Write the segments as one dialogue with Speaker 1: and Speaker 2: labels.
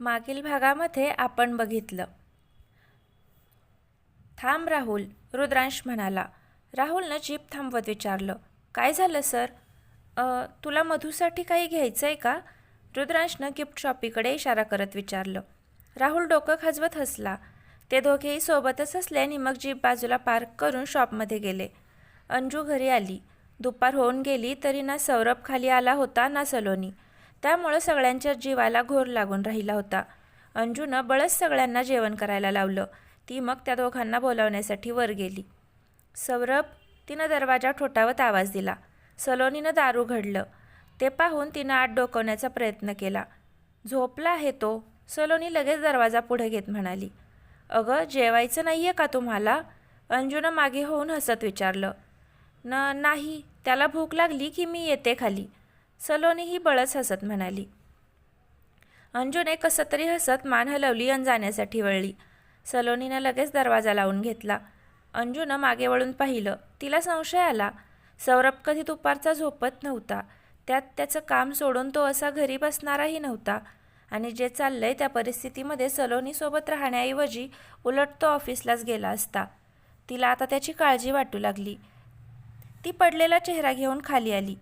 Speaker 1: मागील भागामध्ये आपण बघितलं. थांब राहुल रुद्रांश म्हणाला. राहुलनं जीप थांबवत विचारलं. काय झालं सर? "अ, तुला मधूसाठी काही घ्यायचं आहे का? रुद्रांशनं गिफ्ट शॉपीकडे इशारा करत विचारलं. राहुल डोकं खाजवत हसला. ते दोघेही सोबतच असल्याने मग जीप बाजूला पार्क करून शॉपमध्ये गेले. अंजू घरी आली. दुपार होऊन गेली तरी ना सौरभ खाली आला होता ना सलोनी. त्यामुळं सगळ्यांच्या जीवाला घोर लागून राहिला होता. अंजूनं बळच सगळ्यांना जेवण करायला लावलं. ती मग त्या दोघांना बोलावण्यासाठी वर गेली. सौरभ तिनं दरवाजा ठोठावत आवाज दिला. सलोनीनं दारू घडलं. ते पाहून तिनं आत डोकवण्याचा प्रयत्न केला. झोपला आहे तो. सलोनी लगेच दरवाजा पुढे घेत म्हणाली. अगं जेवायचं नाही आहे का तुम्हाला? अंजूनं मागे होऊन हसत विचारलं. न नाही. त्याला भूक लागली की मी येते खाली. सलोनी ही बळच हसत म्हणाली. अंजूने कसं तरी हसत मान हलवली आणि जाण्यासाठी वळली. सलोनीनं लगेच दरवाजा लावून घेतला. अंजूनं मागे वळून पाहिलं. तिला संशय आला. सौरभ कधी दुपारचा झोपत नव्हता. त्यात त्याचं काम सोडून तो असा घरी बसणाराही नव्हता. आणि जे चाललंय त्या परिस्थितीमध्ये सलोनीसोबत राहण्याऐवजी उलट तो ऑफिसलाच गेला असता. तिला आता त्याची काळजी वाटू लागली. ती पडलेला चेहरा घेऊन खाली आली.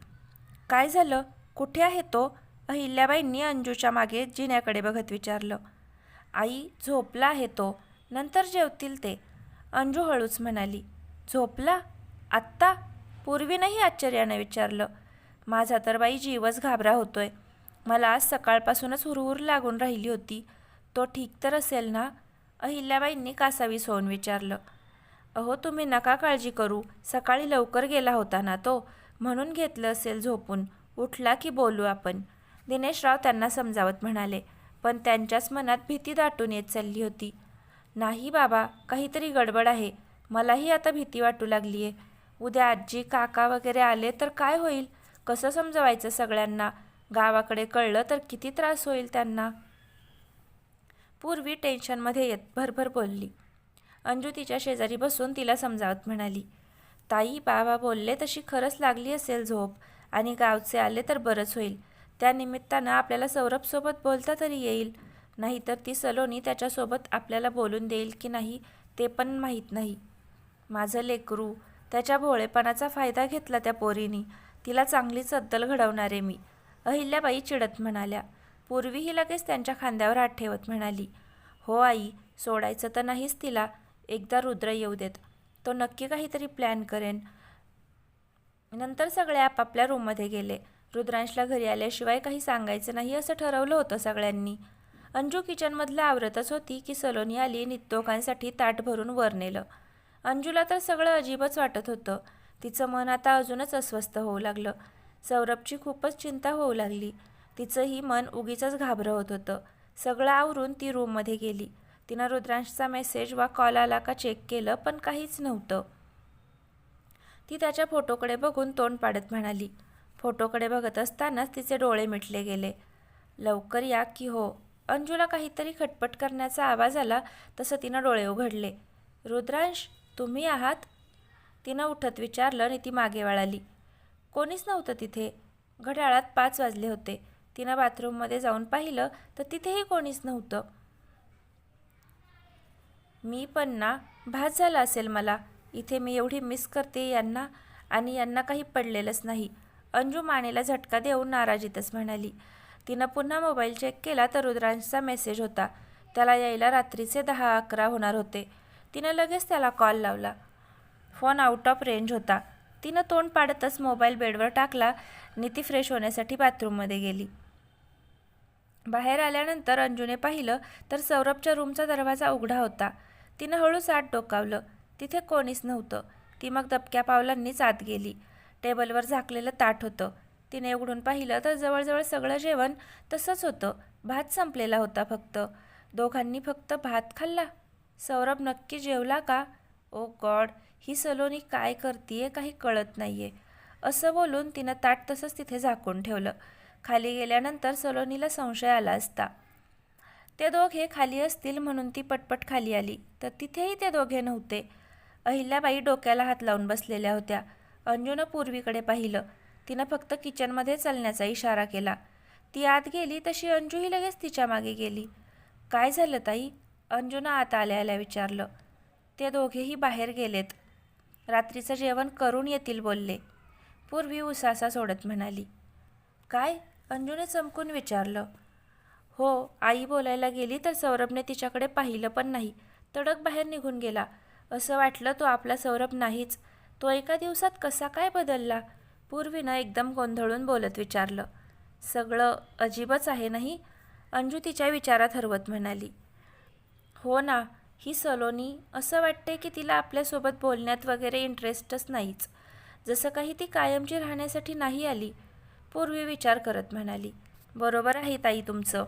Speaker 1: काय झालं? कुठे आहे तो? अहिल्याबाईंनी अंजूच्या मागे जिन्याकडे बघत विचारलं. आई झोपला आहे तो. नंतर जेवतील ते. अंजू हळूच म्हणाली झोपला? आत्ता? पूर्वीनंही आश्चर्यानं विचारलं. माझा तर बाई जीवच घाबरा होतोय. मला आज सकाळपासूनच हुरहुर लागून राहिली होती. तो ठीक तर असेल ना? अहिल्याबाईंनी कासावीस होऊन विचारलं अहो तुम्ही नका काळजी करू. सकाळी लवकर गेला होता ना तो. म्हणून घेतलं असेल झोपून. उठला की बोलू आपण. दिनेशराव त्यांना समजावत म्हणाले पण त्यांच्याच मनात भीती दाटून येत चालली होती. नाही बाबा काहीतरी गडबड आहे. मलाही आता भीती वाटू लागली आहे उद्या आजी काका वगैरे आले तर काय होईल? कसं समजवायचं सगळ्यांना? गावाकडे कळलं तर किती त्रास होईल त्यांना? पूर्वी टेन्शनमध्ये येत भरभर बोलली. अंजू तिच्या शेजारी बसून तिला समजावत म्हणाली ताई बाबा बोलले तशी खरंच लागली असेल झोप आणि गावचे आले तर बरंच होईल. त्यानिमित्तानं आपल्याला सौरभसोबत बोलता तरी येईल. नाहीतर ती सलोनी त्याच्यासोबत आपल्याला बोलून देईल की नाही ते पण माहीत नाही. माझं लेकरू त्याच्या भोळेपणाचा फायदा घेतला त्या पोरीनी. तिला चांगलीच अद्दल घडवणारे मी. अहिल्याबाई चिडत म्हणाल्या. पूर्वीही लगेच त्यांच्या खांद्यावर हात ठेवत म्हणाली. हो आई सोडायचं तर नाहीच तिला. एकदा रुद्र येऊ देत. तो नक्की काहीतरी प्लॅन करेन. नंतर सगळे आपापल्या रूममध्ये गेले. रुद्रांशला घरी आल्याशिवाय काही सांगायचं नाही असं ठरवलं होतं सगळ्यांनी. अंजू किचनमधलं आवरतच होती की सलोनी आली नित्योकांसाठी ताट भरून वर नेलं. अंजूला तर सगळं अजिबच वाटत होतं. तिचं मन आता अजूनच अस्वस्थ होऊ लागलं. सौरभची खूपच चिंता होऊ लागली. तिचंही मन उगीच घाबरं होत. होतं सगळं आवरून ती रूममध्ये गेली. तिनं रुद्रांशचा मेसेज वा कॉल आला का चेक केलं पण काहीच नव्हतं. ती त्याच्या फोटोकडे बघून तोंड पाडत म्हणाली. फोटोकडे बघत असतानाच तिचे डोळे मिटले गेले. लवकर या की हो. अंजूला काहीतरी खटपट करण्याचा आवाज आला तसं तिनं डोळे उघडले. रुद्रांश तुम्ही आहात? तिनं उठत विचारलं आणि ती मागे वळाली. कोणीच नव्हतं तिथे. घड्याळात पाच वाजले होते. तिनं बाथरूममध्ये जाऊन पाहिलं तर तिथेही कोणीच नव्हतं. मी पण ना भास झाला असेल मला. इथे मी एवढी मिस करते यांना आणि यांना काही पडलेलंच नाही. अंजू मानेला झटका देऊन नाराजीतच म्हणाली. तिनं पुन्हा मोबाईल चेक केला तर रुद्रांशचा मेसेज होता. त्याला यायला रात्रीचे दहा अकरा होणार होते. तिनं लगेच त्याला कॉल लावला. फोन आउट ऑफ रेंज होता. तिनं तोंड पाडतच मोबाईल बेडवर टाकला. आणि ती फ्रेश होण्यासाठी बाथरूममध्ये गेली. बाहेर आल्यानंतर अंजूने पाहिलं तर सौरभच्या रूमचा दरवाजा उघडा होता. तिनं हळूच आत डोकावलं. तिथे कोणीच नव्हतं. ती मग दबक्या पावलांनीच आत गेली. टेबलवर झाकलेलं ताट होतं. तिने उघडून पाहिलं तर जवळजवळ सगळं जेवण तसंच होतं. भात संपलेला होता फक्त. दोघांनी फक्त भात खाल्ला. सौरभ नक्की जेवला का? ओ गॉड ही सलोनी काय करतीये काही कळत नाहीये. असं बोलून तिनं ताट तसंच तिथे झाकून ठेवलं. खाली गेल्यानंतर सलोनीला संशय आला असता. ते दोघे खाली असतील म्हणून ती पटपट खाली आली. तर तिथेही ते दोघे नव्हते. अहिल्याबाई डोक्याला हात लावून बसलेल्या होत्या. अंजूनं पूर्वीकडे पाहिलं. तिनं फक्त किचनमध्ये चालण्याचा इशारा केला. ती आत गेली तशी अंजूही लगेच तिच्यामागे गेली. काय झालं ताई? अंजुनं आत आल्या विचारलं. ते दोघेही बाहेर गेलेत. रात्रीचं जेवण करून येतील बोलले. पूर्वी उसासा सोडत म्हणाली. काय? अंजूने चमकून विचारलं. हो आई बोलायला गेली तर सौरभने तिच्याकडे पाहिलं पण नाही. तडक बाहेर निघून गेला. असं वाटलं तो आपला सौरभ नाहीच. तो एका दिवसात कसा काय बदलला? पूर्वीनं एकदम गोंधळून बोलत विचारलं. सगळं अजीबच आहे नाही? अंजू तिच्या विचारात हरवत म्हणाली. हो ना ही सलोनी असं वाटते की तिला आपल्यासोबत बोलण्यात वगैरे इंटरेस्टच नाहीच. जसं काही ती कायमची राहण्यासाठी नाही आली. पूर्वी विचार करत म्हणाली. बरोबर आहे ताई तुमचं.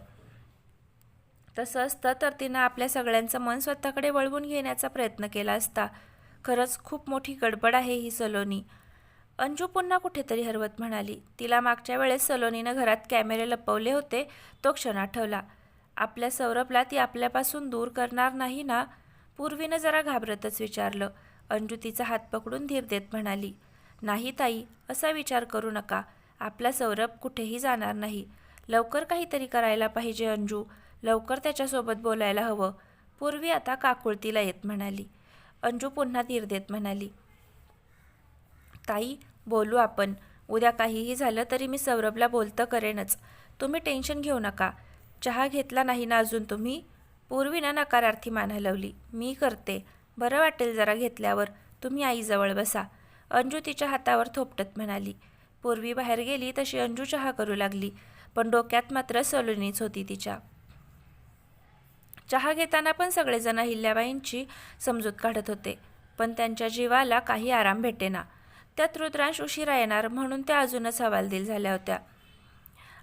Speaker 1: तसं असतं तर तिनं आपल्या सगळ्यांचं मन स्वतःकडे वळवून घेण्याचा प्रयत्न केला असता. खरंच खूप मोठी गडबड आहे ही सलोनी. अंजू पुन्हा कुठेतरी हरवत म्हणाली तिला मागच्या वेळेस सलोनीनं घरात कॅमेरे लपवले होते तो क्षण आठवला. आपल्या सौरभला ती आपल्यापासून दूर करणार नाही ना? पूर्वीनं जरा घाबरतच विचारलं. अंजू तिचा हात पकडून धीर देत म्हणाली नाही ताई असा विचार करू नका. आपला सौरभ कुठेही जाणार नाही. लवकर काहीतरी करायला पाहिजे अंजू. लवकर त्याच्यासोबत बोलायला हवं. पूर्वी आता काकुळतीला येत म्हणाली. अंजू पुन्हा धीर देत म्हणाली ताई बोलू आपण. उद्या काहीही झालं तरी मी सौरभला बोलतं करेनच. तुम्ही टेन्शन घेऊ नका. चहा घेतला नाही ना अजून तुम्ही पूर्वीनं नकारार्थी मान हलवली मी करते. बरं वाटेल जरा घेतल्यावर. तुम्ही आईजवळ बसा अंजू तिच्या हातावर थोपटत म्हणाली. पूर्वी बाहेर गेली तशी अंजू चहा करू लागली पण डोक्यात मात्र सलोनीच होती तिच्या. चहा घेताना पण सगळेजण हिल्याबाईंची समजूत काढत होते. पण त्यांच्या जीवाला काही आराम भेटेना. त्यात रुद्रांश उशिरा येणार म्हणून त्या अजूनच हवालदिल झाल्या होत्या.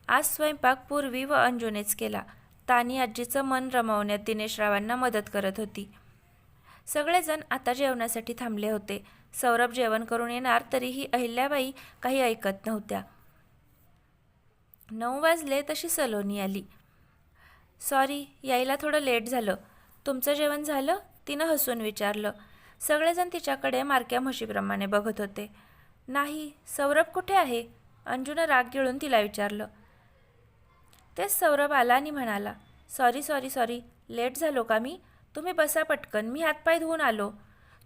Speaker 1: आज स्वयंपाक पूर्वी व अंजूनेच केला. तानी आजीचं मन रमवण्यात दिनेशरावांना मदत करत होती. सगळेजण आता जेवणासाठी थांबले होते. सौरभ जेवण करून येणार तरीही अहिल्याबाई काही ऐकत नव्हत्या. नऊ वाजले तशी सलोनी आली. सॉरी यायला थोडं लेट झालं. तुमचं जेवण झालं? तिनं हसून विचारलं. सगळेजण तिच्याकडे मारक्या म्हशीप्रमाणे बघत होते. नाही सौरभ कुठे आहे? अंजूनं राग गिळून तिला विचारलं. तेच सौरभ आला आणि म्हणाला सॉरी सॉरी सॉरी लेट झालो का मी? तुम्ही बसा पटकन मी हातपाय धुवून आलो.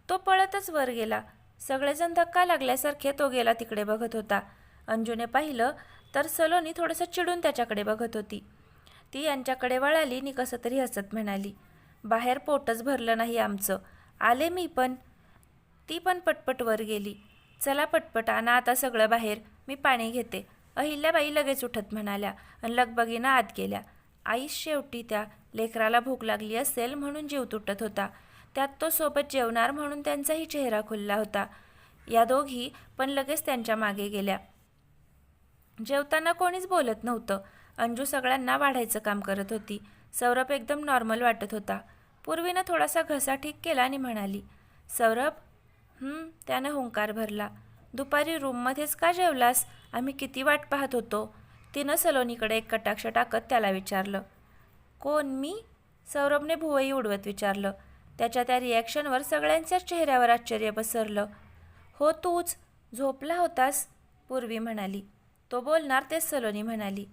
Speaker 1: तो पळतच वर गेला. सगळेजण धक्का लागल्यासारखे तो गेला तिकडे बघत होता. अंजूने पाहिलं तर सलोनी थोडंसं चिडून त्याच्याकडे बघत होती. ती यांच्याकडे वळाली नि कसं तरी हसत म्हणाली बाहेर पोटच भरलं नाही आमचं. आले मी पण. ती पण पटपट वर गेली. चला पटपट आणा आता सगळं बाहेर. मी पाणी घेते. अहिल्याबाई लगेच उठत म्हणाल्या आणि लगबगीनं आत गेल्या. आई शेवटी त्या लेकराला भूक लागली असेल म्हणून जीव तुटत होता. त्यात तो सोबत जेवणार म्हणून त्यांचाही चेहरा खुलला होता. या दोघी पण लगेच त्यांच्या मागे गेल्या. जेवताना कोणीच बोलत नव्हतं. अंजू सगळ्यांना वाढायचं काम करत होती. सौरभ एकदम नॉर्मल वाटत होता. पूर्वीनं थोडासा घसा ठीक केला आणि म्हणाली सौरभ त्यानं हुंकार भरला. दुपारी रूममध्येच का जेवलास? आम्ही किती वाट पाहत होतो. तिनं सलोनीकडे एक कटाक्ष टाकत त्याला विचारलं कोण मी? सौरभने भुवई उडवत विचारलं. त्याच्या त्या रिॲक्शनवर सगळ्यांच्याच चेहऱ्यावर आश्चर्य पसरलं. हो तूच झोपला होतास? पूर्वी म्हणाली. तो बोलणार तेच सलोनी म्हणाली.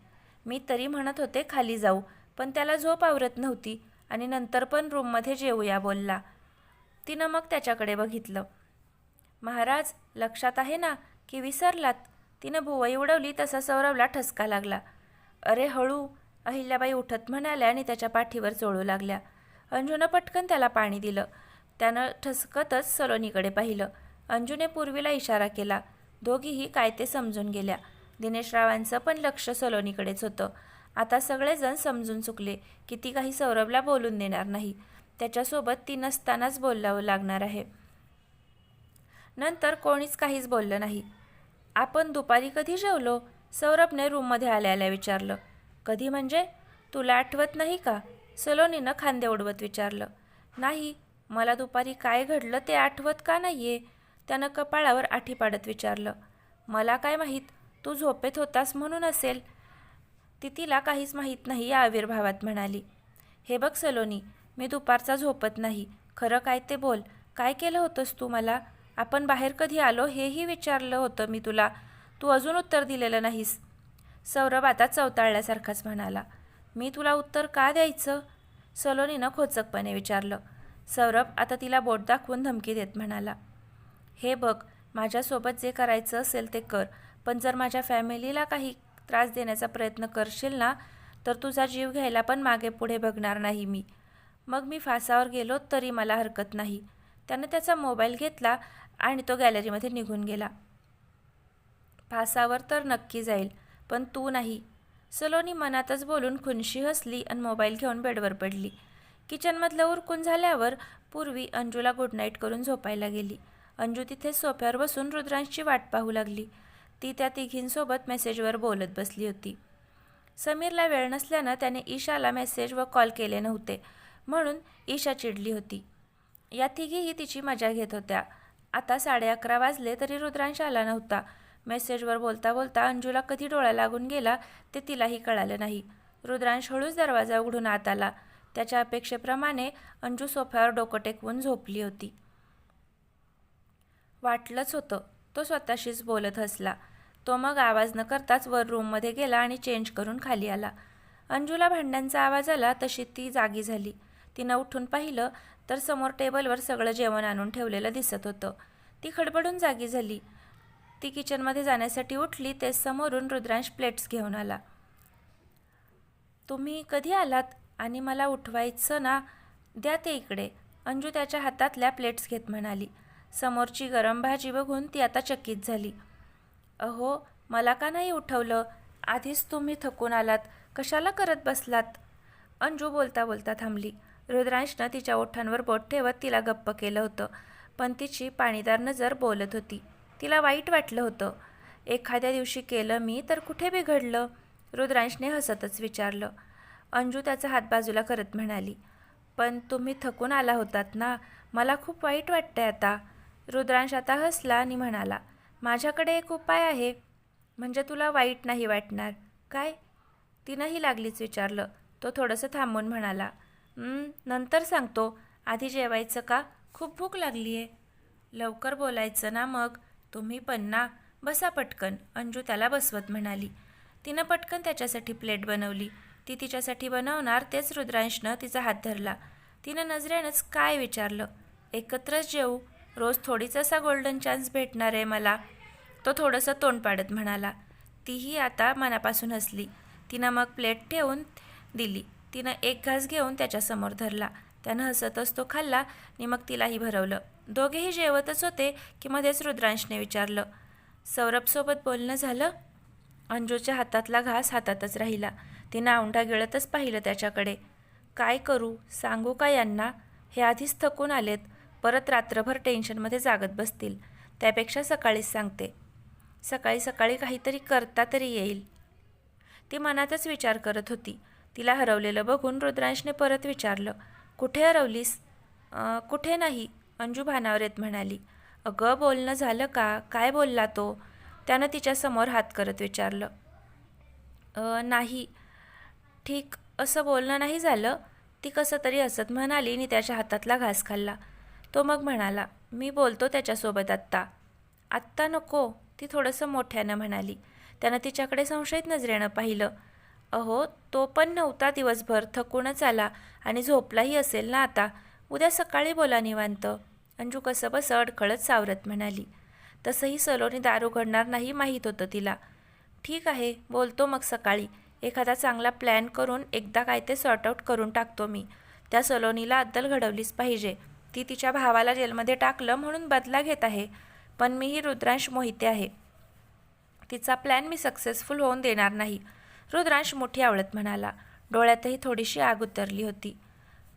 Speaker 1: मी तरी म्हणत होते खाली जाऊ. पण त्याला झोप आवरत नव्हती आणि नंतर पण रूममध्ये जेवूया बोलला. तिनं मग त्याच्याकडे बघितलं. महाराज लक्षात आहे ना की विसरलात. तिनं भुवई उडवली तसा सौरवला ठसका लागला. अरे हळू अहिल्याबाई उठत म्हणाल्या आणि त्याच्या पाठीवर चोळू लागल्या. अंजूनं पटकन त्याला पाणी दिलं. त्यानं ठसकतच सलोनीकडे पाहिलं. अंजूने पूर्वीला इशारा केला. दोघीही काय ते समजून गेल्या. दिनेशरावांचं पण लक्ष सलोनीकडेच होतं. आता सगळेजण समजून चुकले की ती काही सौरभला बोलून देणार नाही. त्याच्यासोबत ती नसतानाच बोलावं लागणार आहे. नंतर कोणीच काहीच बोललं नाही. आपण दुपारी कधी जेवलो? सौरभने रूममध्ये आल्याला विचारलं. कधी म्हणजे? तुला आठवत नाही का? सलोनीनं खांदे उडवत विचारलं. नाही मला दुपारी काय घडलं ते आठवत का नाही आहे त्यानं कपाळावर आठी पाडत विचारलं. मला काय माहीत? तू झोपेत होतास म्हणून असेल. ती तिला काहीच माहीत नाही या आविर्भावात म्हणाली. हे बघ सलोनी मी दुपारचा झोपत नाही. खरं काय ते बोल. काय केलं होतंस तू मला? आपण बाहेर कधी आलो हेही विचारलं होतं मी तुला. तू अजून उत्तर दिलेलं नाहीस. सौरभ आता चवताळल्यासारखाच म्हणाला. मी तुला उत्तर का द्यायचं? सलोनीनं खोचकपणे विचारलं. सौरभ आता तिला बोट दाखवून धमकी देत म्हणाला. हे बघ माझ्यासोबत जे करायचं असेल ते कर. पण जर माझ्या फॅमिलीला काही त्रास देण्याचा प्रयत्न करशील ना तर तुझा जीव घ्यायला पण मागे पुढे बघणार नाही मी. मग मी फासावर गेलो तरी मला हरकत नाही. त्यानं त्याचा मोबाईल घेतला आणि तो गॅलरीमध्ये निघून गेला. फासावर तर नक्की जाईल पण तू नाही. सलोनी मनातच बोलून खुनशी हसली आणि मोबाईल घेऊन बेडवर पडली. किचनमधलं उरकून झाल्यावर पूर्वी अंजूला गुड नाईट करून झोपायला गेली. अंजू तिथे सोफ्यावर बसून रुद्रांशची वाट पाहू लागली. ती त्या तिघींसोबत मेसेजवर बोलत बसली होती. समीरला वेळ नसल्यानं त्याने ईशाला मेसेज व कॉल केले नव्हते म्हणून ईशा चिडली होती. या तिघीही तिची मजा घेत होत्या. आता साडे अकरा वाजले तरी रुद्रांश आला नव्हता. मेसेजवर बोलता बोलता अंजूला कधी डोळा लागून गेला ते तिलाही कळालं नाही. रुद्रांश हळूच दरवाजा उघडून आत आला. त्याच्या अपेक्षेप्रमाणे अंजू सोफ्यावर डोकं टेकवून झोपली होती. वाटलंच होतं तो स्वतःशीच बोलत हसला. तो मग आवाज न करताच वर रूममध्ये गेला आणि चेंज करून खाली आला. अंजूला भांड्यांचा आवाज आला तशी ती जागी झाली. तिनं उठून पाहिलं तर समोर टेबलवर सगळं जेवण आणून ठेवलेलं दिसत होतं. ती खडबडून जागी झाली. ती किचनमध्ये जाण्यासाठी उठली ते समोरून रुद्रांश प्लेट्स घेऊन आला. तुम्ही कधी आलात? आणि मला उठवायचं ना? द्या ते इकडे. अंजू त्याच्या हातातल्या प्लेट्स घेत म्हणाली. समोरची गरम भाजी बघून ती आता चकित झाली. अहो मला का नाही उठवलं? आधीच तुम्ही थकून आलात. कशाला करत बसलात? अंजू बोलता बोलता थांबली. रुद्रांशनं तिच्या ओठांवर बोट ठेवत तिला गप्प केलं होतं पण तिची पाणीदार नजर बोलत होती. तिला वाईट वाटलं होतं. एखाद्या दिवशी केलं मी तर कुठे बिघडलं? रुद्रांशने हसतच विचारलं. अंजू त्याचा हात बाजूला करत म्हणाली पण तुम्ही थकून आला होतात ना? मला खूप वाईट वाटतंय आता. रुद्रांश आता हसला आणि म्हणाला माझ्याकडे एक उपाय आहे. म्हणजे तुला वाईट नाही वाटणार. काय? तिनंही लागलीच विचारलं. तो थोडंसं थांबून म्हणाला नंतर सांगतो. आधी जेवायचं का? खूप भूक लागली आहे लवकर बोलायचं ना मग? तुम्ही पण ना. बसा पटकन. अंजू त्याला बसवत म्हणाली. तिनं पटकन त्याच्यासाठी प्लेट बनवली. ती तिच्यासाठी बनवणार तेच रुद्रांशनं तिचा हात धरला. तिनं नजरेनंच काय विचारलं? एकत्रच जेवू रोज थोडीच असा गोल्डन चान्स भेटणार आहे मला. तो थोडंसं तोंड पाडत म्हणाला. तीही आता मनापासून हसली. तिनं मग प्लेट ठेवून दिली. तिनं एक घास घेऊन त्याच्यासमोर धरला. त्यानं हसतच तो खाल्ला आणि मग तिलाही भरवलं. दोघेही जेवतच होते की मध्येच रुद्रांशने विचारलं सौरभसोबत बोलणं झालं? अंजूच्या हातातला घास हातातच राहिला. तिनं औंढा गिळतच पाहिलं त्याच्याकडे. काय करू? सांगू का यांना? हे आधीच थकून आलेत. परत रात्रभर टेन्शनमध्ये जागत बसतील. त्यापेक्षा सकाळीच सांगते. सकाळी सकाळी काहीतरी करता तरी येईल. ती मनातच विचार करत होती. तिला हरवलेलं बघून रुद्रांशने परत विचारलं कुठे हरवलीस? कुठे नाही अंजू भानावर येत म्हणाली. अगं बोलणं झालं का? काय बोलला तो? त्यानं तिच्यासमोर हात करत विचारलं. नाही. ठीक असं बोलणं नाही झालं. ती कसं तरी हसत म्हणाली आणि त्याच्या हातातला घास खाल्ला. तो मग म्हणाला मी बोलतो त्याच्यासोबत आत्ता. आत्ता नको ती थोडंसं मोठ्यानं म्हणाली. त्यानं तिच्याकडे संशयित नजरेनं पाहिलं. अहो तो पण नव्हता दिवसभर थकूनच आला आणि झोपलाही असेल ना आता. उद्या सकाळी बोला निवांत. अंजू कसं बसं अडखळत सावरत म्हणाली. तसंही सलोनी दार उघडणार नाही माहीत होतं तिला. ठीक आहे बोलतो मग सकाळी. एखादा चांगला प्लॅन करून एकदा काय ते सॉर्ट आऊट करून टाकतो मी. त्या सलोनीला अद्दल घडवलीच पाहिजे. ती तिच्या भावाला जेलमध्ये टाकलं म्हणून बदला घेत आहे पण मीही रुद्रांश मोहिते आहे. तिचा प्लॅन मी सक्सेसफुल होऊन देणार नाही रुद्रांश मोठी आवडत म्हणाला. डोळ्यातही थोडीशी आग उतरली होती.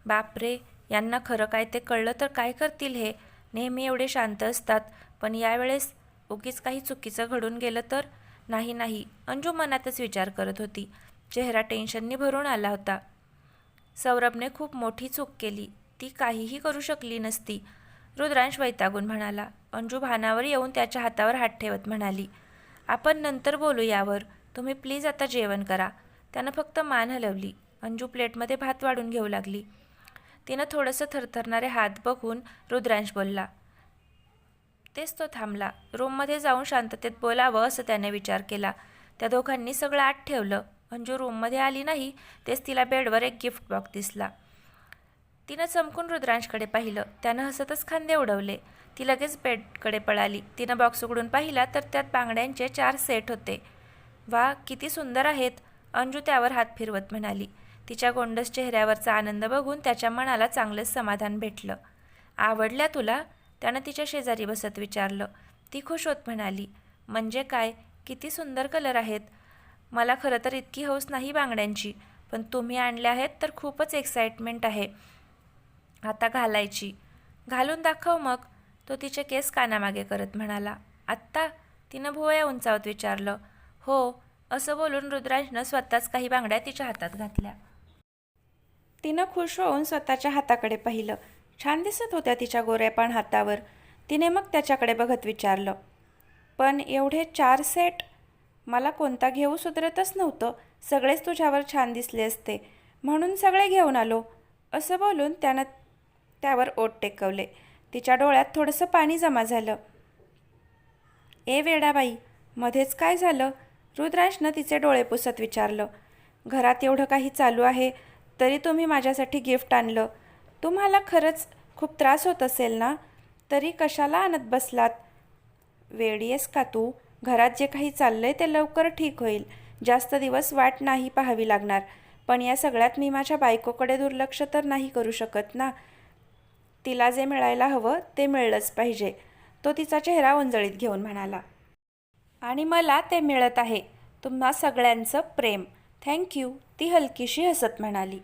Speaker 1: बापरे यांना खरं काय ते कळलं तर काय करतील हे? नेहमी एवढे शांत असतात पण यावेळेस उगीच काही चुकीचं घडून गेलं तर? नाही नाही अंजू मनातच विचार करत होती. चेहरा टेन्शननी भरून आला होता. सौरभने खूप मोठी चूक केली. ती काहीही करू शकली नसती. रुद्रांश वैतागून म्हणाला अंजू भानावर येऊन त्याच्या हातावर हात ठेवत म्हणाली आपण नंतर बोलू यावर. तुम्ही प्लीज आता जेवण करा. त्यानं फक्त मान हलवली. अंजू प्लेटमध्ये भात वाढून घेऊ लागली. तिनं थोडंसं थरथरणारे हात बघून रुद्रांश बोलला तेच तो थांबला. रूममध्ये जाऊन शांततेत बोलावं असं त्याने विचार केला. त्या दोघांनी सगळं आत ठेवलं. अंजू रूममध्ये आली नाही तेच तिला बेडवर एक गिफ्ट बॉक्स दिसला. तिनं चमकून रुद्रांशकडे पाहिलं. त्यानं हसतच खांदे उडवले. ती लगेच बेडकडे पळाली. तिनं बॉक्स उघडून पाहिला तर त्यात बांगड्यांचे चार सेट होते. वा किती सुंदर आहेत अंजू त्यावर हात फिरवत म्हणाली. तिच्या गोंडस चेहऱ्यावरचा आनंद बघून त्याच्या मनाला चांगलंच समाधान भेटलं. आवडल्या तुला? त्यानं तिच्या शेजारी बसत विचारलं. ती खुश होत म्हणाली. म्हणजे काय? किती सुंदर कलर आहेत. मला खरं तर इतकी हौस नाही बांगड्यांची. पण तुम्ही आणल्या आहेत तर खूपच एक्साइटमेंट आहे. आता घालायची. घालून दाखव मग. तो तिचे केस कानामागे करत म्हणाला आत्ता तिनं भुवया उंचावत विचारलं. हो असं बोलून रुद्रांशनं स्वतःच काही बांगड्या तिच्या हातात घातल्या. तिनं खुश होऊन स्वतःच्या हाताकडे पाहिलं. छान दिसत होत्या तिच्या गोऱ्यापान हातावर. तिने मग त्याच्याकडे बघत विचारलं पण एवढे चार सेट? मला कोणता घेऊ सुधरतच नव्हतं. सगळेच तुझ्यावर छान दिसले असते. म्हणून सगळे घेऊन आलो. असं बोलून त्यानं त्यावर ओट टेकवले. तिच्या डोळ्यात थोडंसं पाणी जमा झालं. ए वेडाबाई मध्येच काय झालं? रुद्रांशनं तिचे डोळे पुसत विचारलं. घरात एवढं काही चालू आहे तरी तुम्ही माझ्यासाठी गिफ्ट आणलं. तुम्हाला खरंच खूप त्रास होत असेल ना? तरी कशाला आणत बसलात? वेडी आहेस का तू? घरात जे काही चाललंय ते लवकर ठीक होईल. जास्त दिवस वाट नाही पाहावी लागणार. पण या सगळ्यात मी माझ्या बायकोकडे दुर्लक्ष तर नाही करू शकत ना? तिला जे मिळायला हवं ते मिळलंच पाहिजे. तो तिचा चेहरा उंजळीत घेऊन म्हणाला. आणि मला ते मिळत आहे. तुम्हा सगळ्यांचं प्रेम. थँक्यू. ती हलकीशी हसत म्हणाली.